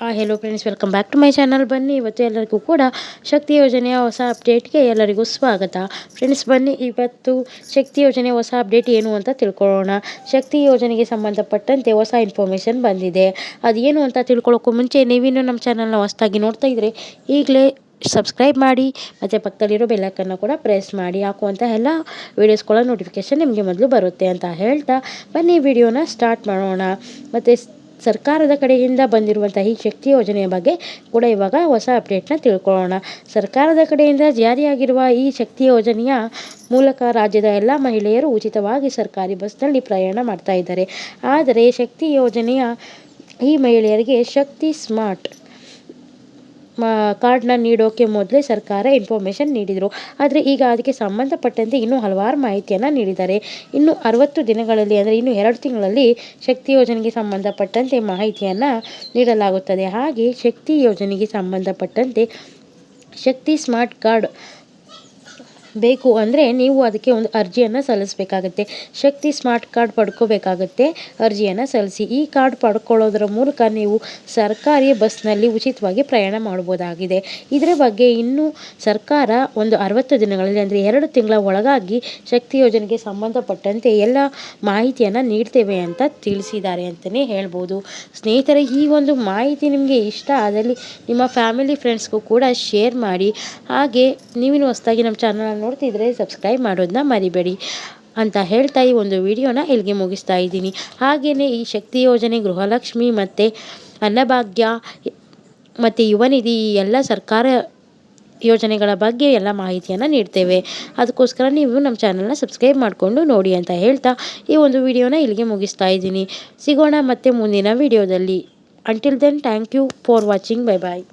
Hello friends welcome back to my channel ಬನ್ನಿ, ಇವತ್ತು ಎಲ್ಲರಿಗೂ ಕೂಡ ಶಕ್ತಿ ಯೋಜನೆಯ ಹೊಸ ಅಪ್ಡೇಟ್ಗೆ ಎಲ್ಲರಿಗೂ ಸ್ವಾಗತ. ಫ್ರೆಂಡ್ಸ್ ಬನ್ನಿ, ಇವತ್ತು ಶಕ್ತಿ ಯೋಜನೆ ಹೊಸ ಅಪ್ಡೇಟ್ ಏನು ಅಂತ ತಿಳ್ಕೊಳ್ಳೋಣ. ಶಕ್ತಿ ಯೋಜನೆಗೆ ಸಂಬಂಧಪಟ್ಟಂತೆ ಹೊಸ ಇನ್ಫಾರ್ಮೇಷನ್ ಬಂದಿದೆ. ಅದೇನು ಅಂತ ತಿಳ್ಕೊಳ್ಳೋಕ್ಕೂ ಮುಂಚೆ ನೀವಿನ್ನೂ ನಮ್ಮ ಚಾನಲ್ನ ಹೊಸದಾಗಿ ನೋಡ್ತಾ ಇದ್ದರೆ ಈಗಲೇ ಸಬ್ಸ್ಕ್ರೈಬ್ ಮಾಡಿ, ಮತ್ತು ಪಕ್ಕದಲ್ಲಿರೋ ಬೆಲ್ಲಕ್ಕನ್ನು ಕೂಡ ಪ್ರೆಸ್ ಮಾಡಿ ಹಾಕುವಂಥ ಎಲ್ಲ ವೀಡಿಯೋಸ್ಗಳ ನೋಟಿಫಿಕೇಷನ್ ನಿಮಗೆ ಮೊದಲು ಬರುತ್ತೆ ಅಂತ ಹೇಳ್ತಾ ಬನ್ನಿ ವಿಡಿಯೋನ ಸ್ಟಾರ್ಟ್ ಮಾಡೋಣ. ಮತ್ತು ಸರ್ಕಾರದ ಕಡೆಯಿಂದ ಬಂದಿರುವಂಥ ಈ ಶಕ್ತಿ ಯೋಜನೆಯ ಬಗ್ಗೆ ಕೂಡ ಇವಾಗ ಹೊಸ ಅಪ್ಡೇಟ್ನ ತಿಳ್ಕೊಳ್ಳೋಣ. ಸರ್ಕಾರದ ಕಡೆಯಿಂದ ಜಾರಿಯಾಗಿರುವ ಈ ಶಕ್ತಿ ಯೋಜನೆಯ ಮೂಲಕ ರಾಜ್ಯದ ಎಲ್ಲ ಮಹಿಳೆಯರು ಉಚಿತವಾಗಿ ಸರ್ಕಾರಿ ಬಸ್ನಲ್ಲಿ ಪ್ರಯಾಣ ಮಾಡ್ತಾ ಇದ್ದಾರೆ. ಆದರೆ ಶಕ್ತಿ ಯೋಜನೆಯ ಈ ಮಹಿಳೆಯರಿಗೆ ಶಕ್ತಿ ಸ್ಮಾರ್ಟ್ ಕಾರ್ಡ್ನ ನೀಡೋಕ್ಕೆ ಮೊದಲೇ ಸರ್ಕಾರ ಇನ್ಫಾರ್ಮೇಷನ್ ನೀಡಿದರು. ಆದರೆ ಈಗ ಅದಕ್ಕೆ ಸಂಬಂಧಪಟ್ಟಂತೆ ಇನ್ನೂ ಹಲವಾರು ಮಾಹಿತಿಯನ್ನು ನೀಡಿದ್ದಾರೆ. ಇನ್ನು ಅರವತ್ತು ದಿನಗಳಲ್ಲಿ ಅಂದರೆ ಇನ್ನು ಎರಡು ತಿಂಗಳಲ್ಲಿ ಶಕ್ತಿ ಯೋಜನೆಗೆ ಸಂಬಂಧಪಟ್ಟಂತೆ ಮಾಹಿತಿಯನ್ನು ನೀಡಲಾಗುತ್ತದೆ. ಹಾಗೆ ಶಕ್ತಿ ಯೋಜನೆಗೆ ಸಂಬಂಧಪಟ್ಟಂತೆ ಶಕ್ತಿ ಸ್ಮಾರ್ಟ್ ಕಾರ್ಡ್ ಬೇಕು ಅಂದರೆ ನೀವು ಅದಕ್ಕೆ ಒಂದು ಅರ್ಜಿಯನ್ನು ಸಲ್ಲಿಸಬೇಕಾಗತ್ತೆ. ಶಕ್ತಿ ಸ್ಮಾರ್ಟ್ ಕಾರ್ಡ್ ಪಡ್ಕೋಬೇಕಾಗತ್ತೆ ಅರ್ಜಿಯನ್ನು ಸಲ್ಲಿಸಿ. ಈ ಕಾರ್ಡ್ ಪಡ್ಕೊಳ್ಳೋದ್ರ ಮೂಲಕ ನೀವು ಸರ್ಕಾರಿ ಬಸ್ನಲ್ಲಿ ಉಚಿತವಾಗಿ ಪ್ರಯಾಣ ಮಾಡ್ಬೋದಾಗಿದೆ. ಇದರ ಬಗ್ಗೆ ಇನ್ನೂ ಸರ್ಕಾರ ಒಂದು ಅರವತ್ತು ದಿನಗಳಲ್ಲಿ ಅಂದರೆ ಎರಡು ತಿಂಗಳ ಒಳಗಾಗಿ ಶಕ್ತಿ ಯೋಜನೆಗೆ ಸಂಬಂಧಪಟ್ಟಂತೆ ಎಲ್ಲ ಮಾಹಿತಿಯನ್ನು ನೀಡ್ತೇವೆ ಅಂತ ತಿಳಿಸಿದ್ದಾರೆ ಅಂತಲೇ ಹೇಳ್ಬೋದು. ಸ್ನೇಹಿತರೆ, ಈ ಒಂದು ಮಾಹಿತಿ ನಿಮಗೆ ಇಷ್ಟ ಆದಲ್ಲಿ ನಿಮ್ಮ ಫ್ಯಾಮಿಲಿ ಫ್ರೆಂಡ್ಸ್ಗೂ ಕೂಡ ಶೇರ್ ಮಾಡಿ. ಹಾಗೆ ನೀವಿನ ಹೊಸದಾಗಿ ನಮ್ಮ ಚಾನಲ್ ನೋಡ್ತಿದ್ರೆ ಸಬ್ಸ್ಕ್ರೈಬ್ ಮಾಡೋದನ್ನ ಮರಿಬೇಡಿ ಅಂತ ಹೇಳ್ತಾ ಈ ಒಂದು ವಿಡಿಯೋನ ಇಲ್ಲಿಗೆ ಮುಗಿಸ್ತಾ ಇದ್ದೀನಿ. ಹಾಗೆಯೇ ಈ ಶಕ್ತಿ ಯೋಜನೆ, ಗೃಹಲಕ್ಷ್ಮಿ ಮತ್ತು ಅನ್ನಭಾಗ್ಯ ಮತ್ತು ಯುವನಿಧಿ ಈ ಎಲ್ಲ ಸರ್ಕಾರ ಯೋಜನೆಗಳ ಬಗ್ಗೆ ಎಲ್ಲ ಮಾಹಿತಿಯನ್ನು ನೀಡ್ತೇವೆ. ಅದಕ್ಕೋಸ್ಕರ ನೀವು ನಮ್ಮ ಚಾನಲ್ನ ಸಬ್ಸ್ಕ್ರೈಬ್ ಮಾಡಿಕೊಂಡು ನೋಡಿ ಅಂತ ಹೇಳ್ತಾ ಈ ಒಂದು ವಿಡಿಯೋನ ಇಲ್ಲಿಗೆ ಮುಗಿಸ್ತಾ ಇದ್ದೀನಿ. ಸಿಗೋಣ ಮತ್ತೆ ಮುಂದಿನ ವಿಡಿಯೋದಲ್ಲಿ. Until then thank you for watching bye bye